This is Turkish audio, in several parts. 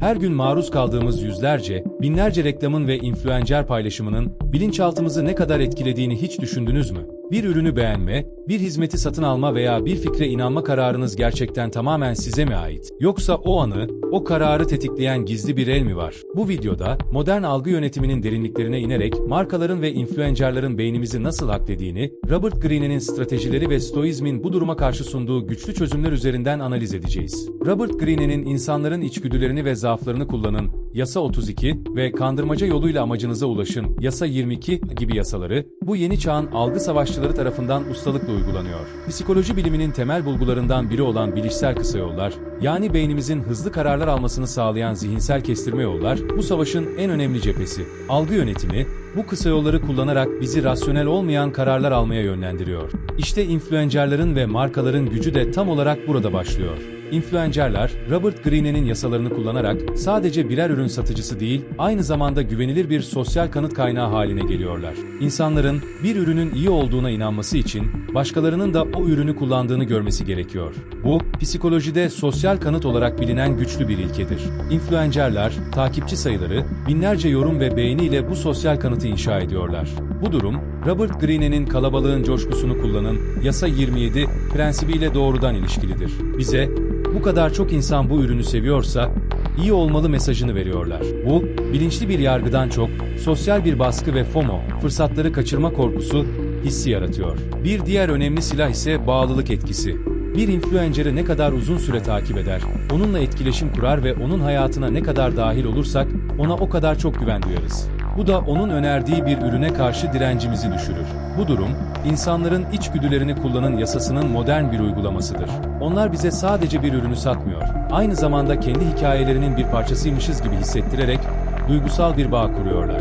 Her gün maruz kaldığımız yüzlerce, binlerce reklamın ve influencer paylaşımının bilinçaltımızı ne kadar etkilediğini hiç düşündünüz mü? Bir ürünü beğenme, bir hizmeti satın alma veya bir fikre inanma kararınız gerçekten tamamen size mi ait? Yoksa o anı, o kararı tetikleyen gizli bir el mi var? Bu videoda modern algı yönetiminin derinliklerine inerek markaların ve influencerların beynimizi nasıl haklediğini, Robert Greene'nin stratejileri ve stoizmin bu duruma karşı sunduğu güçlü çözümler üzerinden analiz edeceğiz. Robert Greene'nin insanların içgüdülerini ve zaaflarını kullanın, Yasa 32 ve kandırmaca yoluyla amacınıza ulaşın, Yasa 22 gibi yasaları, bu yeni çağın algı savaşçıları tarafından ustalıkla uygulanıyor. Psikoloji biliminin temel bulgularından biri olan bilişsel kısa yollar, yani beynimizin hızlı kararlar almasını sağlayan zihinsel kestirme yollar, bu savaşın en önemli cephesi. Algı yönetimi, bu kısa yolları kullanarak bizi rasyonel olmayan kararlar almaya yönlendiriyor. İşte influencerların ve markaların gücü de tam olarak burada başlıyor. Influencerlar, Robert Greene'nin yasalarını kullanarak sadece birer ürün satıcısı değil, aynı zamanda güvenilir bir sosyal kanıt kaynağı haline geliyorlar. İnsanların bir ürünün iyi olduğuna inanması için başkalarının da o ürünü kullandığını görmesi gerekiyor. Bu, psikolojide sosyal kanıt olarak bilinen güçlü bir ilkedir. Influencerlar, takipçi sayıları, binlerce yorum ve beğeni ile bu sosyal kanıtı inşa ediyorlar. Bu durum, Robert Greene'nin kalabalığın coşkusunu kullanın, yasa 27 prensibiyle doğrudan ilişkilidir. Bize, bu kadar çok insan bu ürünü seviyorsa, iyi olmalı mesajını veriyorlar. Bu, bilinçli bir yargıdan çok, sosyal bir baskı ve FOMO, fırsatları kaçırma korkusu, hissi yaratıyor. Bir diğer önemli silah ise bağlılık etkisi. Bir influencer'ı ne kadar uzun süre takip eder, onunla etkileşim kurar ve onun hayatına ne kadar dahil olursak, ona o kadar çok güven duyarız. Bu da onun önerdiği bir ürüne karşı direncimizi düşürür. Bu durum, insanların içgüdülerini kullanın yasasının modern bir uygulamasıdır. Onlar bize sadece bir ürünü satmıyor, aynı zamanda kendi hikayelerinin bir parçasıymışız gibi hissettirerek duygusal bir bağ kuruyorlar.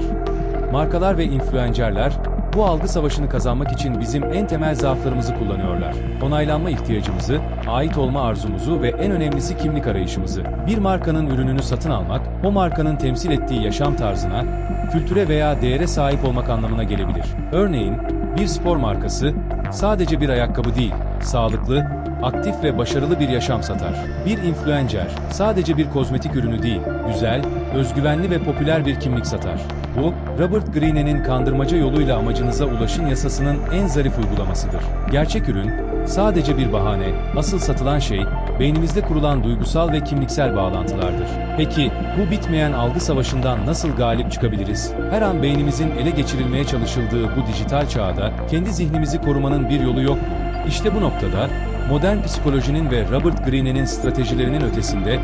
Markalar ve influencerler, bu algı savaşını kazanmak için bizim en temel zaaflarımızı kullanıyorlar. Onaylanma ihtiyacımızı, ait olma arzumuzu ve en önemlisi kimlik arayışımızı. Bir markanın ürününü satın almak, o markanın temsil ettiği yaşam tarzına, kültüre veya değere sahip olmak anlamına gelebilir. Örneğin, bir spor markası sadece bir ayakkabı değil, sağlıklı, aktif ve başarılı bir yaşam satar. Bir influencer sadece bir kozmetik ürünü değil, güzel, özgüvenli ve popüler bir kimlik satar. Bu, Robert Greene'nin kandırmaca yoluyla amacınıza ulaşın yasasının en zarif uygulamasıdır. Gerçek ürün, sadece bir bahane, asıl satılan şey, beynimizde kurulan duygusal ve kimliksel bağlantılardır. Peki, bu bitmeyen algı savaşından nasıl galip çıkabiliriz? Her an beynimizin ele geçirilmeye çalışıldığı bu dijital çağda, kendi zihnimizi korumanın bir yolu yok mu? İşte bu noktada, modern psikolojinin ve Robert Greene'nin stratejilerinin ötesinde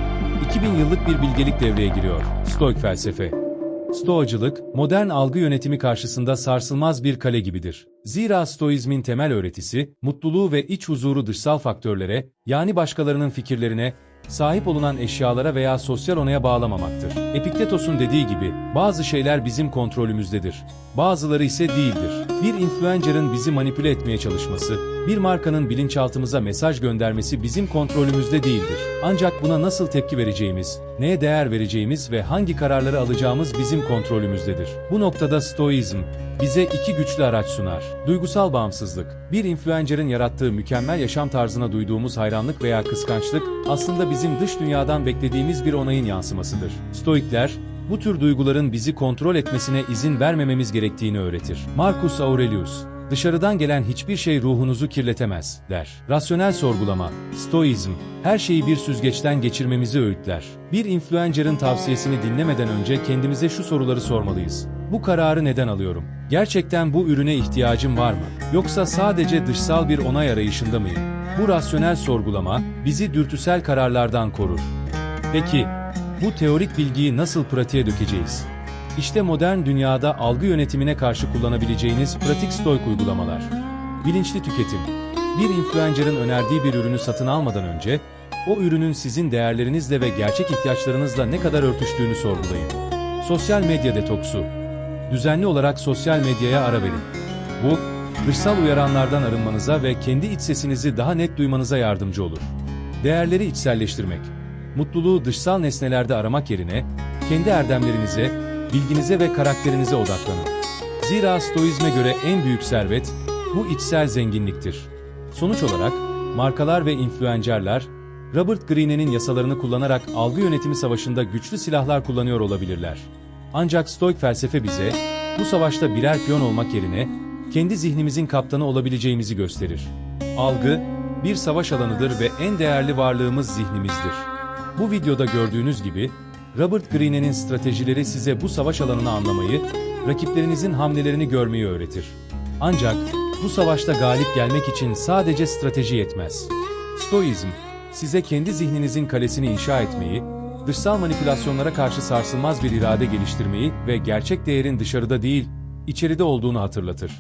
2000 yıllık bir bilgelik devreye giriyor. Stoik felsefe. Stoacılık, modern algı yönetimi karşısında sarsılmaz bir kale gibidir. Zira Stoizmin temel öğretisi, mutluluğu ve iç huzuru dışsal faktörlere, yani başkalarının fikirlerine, sahip olunan eşyalara veya sosyal onaya bağlamamaktır. Epiktetos'un dediği gibi, bazı şeyler bizim kontrolümüzdedir, bazıları ise değildir. Bir influencer'ın bizi manipüle etmeye çalışması, bir markanın bilinçaltımıza mesaj göndermesi bizim kontrolümüzde değildir. Ancak buna nasıl tepki vereceğimiz, neye değer vereceğimiz ve hangi kararları alacağımız bizim kontrolümüzdedir. Bu noktada Stoizm, bize iki güçlü araç sunar. Duygusal bağımsızlık. Bir influencer'ın yarattığı mükemmel yaşam tarzına duyduğumuz hayranlık veya kıskançlık aslında bizim dış dünyadan beklediğimiz bir onayın yansımasıdır. Stoikler, bu tür duyguların bizi kontrol etmesine izin vermememiz gerektiğini öğretir. Marcus Aurelius, Dışarıdan gelen hiçbir şey ruhunuzu kirletemez, der. Rasyonel sorgulama, stoizm, her şeyi bir süzgeçten geçirmemizi öğütler. Bir influencer'ın tavsiyesini dinlemeden önce kendimize şu soruları sormalıyız. Bu kararı neden alıyorum? Gerçekten bu ürüne ihtiyacım var mı? Yoksa sadece dışsal bir onay arayışında mıyım? Bu rasyonel sorgulama bizi dürtüsel kararlardan korur. Peki, bu teorik bilgiyi nasıl pratiğe dökeceğiz? İşte modern dünyada algı yönetimine karşı kullanabileceğiniz pratik stoik uygulamalar. Bilinçli tüketim. Bir influencer'ın önerdiği bir ürünü satın almadan önce, o ürünün sizin değerlerinizle ve gerçek ihtiyaçlarınızla ne kadar örtüştüğünü sorgulayın. Sosyal medya detoksu. Düzenli olarak sosyal medyaya ara verin. Bu, dışsal uyaranlardan arınmanıza ve kendi iç sesinizi daha net duymanıza yardımcı olur. Değerleri içselleştirmek. Mutluluğu dışsal nesnelerde aramak yerine, kendi erdemlerinize, bilginize ve karakterinize odaklanın. Zira Stoizme göre en büyük servet, bu içsel zenginliktir. Sonuç olarak, markalar ve influencerler, Robert Greene'nin yasalarını kullanarak algı yönetimi savaşında güçlü silahlar kullanıyor olabilirler. Ancak Stoik felsefe bize, bu savaşta birer piyon olmak yerine, kendi zihnimizin kaptanı olabileceğimizi gösterir. Algı, bir savaş alanıdır ve en değerli varlığımız zihnimizdir. Bu videoda gördüğünüz gibi, Robert Greene'nin stratejileri size bu savaş alanını anlamayı, rakiplerinizin hamlelerini görmeyi öğretir. Ancak bu savaşta galip gelmek için sadece strateji yetmez. Stoizm, size kendi zihninizin kalesini inşa etmeyi, dışsal manipülasyonlara karşı sarsılmaz bir irade geliştirmeyi ve gerçek değerin dışarıda değil, içeride olduğunu hatırlatır.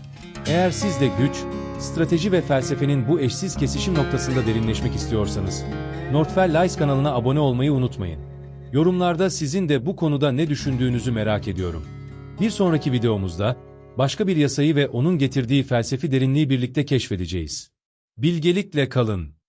Eğer siz de güç, strateji ve felsefenin bu eşsiz kesişim noktasında derinleşmek istiyorsanız, Nordfell Lies kanalına abone olmayı unutmayın. Yorumlarda sizin de bu konuda ne düşündüğünüzü merak ediyorum. Bir sonraki videomuzda, başka bir yasayı ve onun getirdiği felsefi derinliği birlikte keşfedeceğiz. Bilgelikle kalın.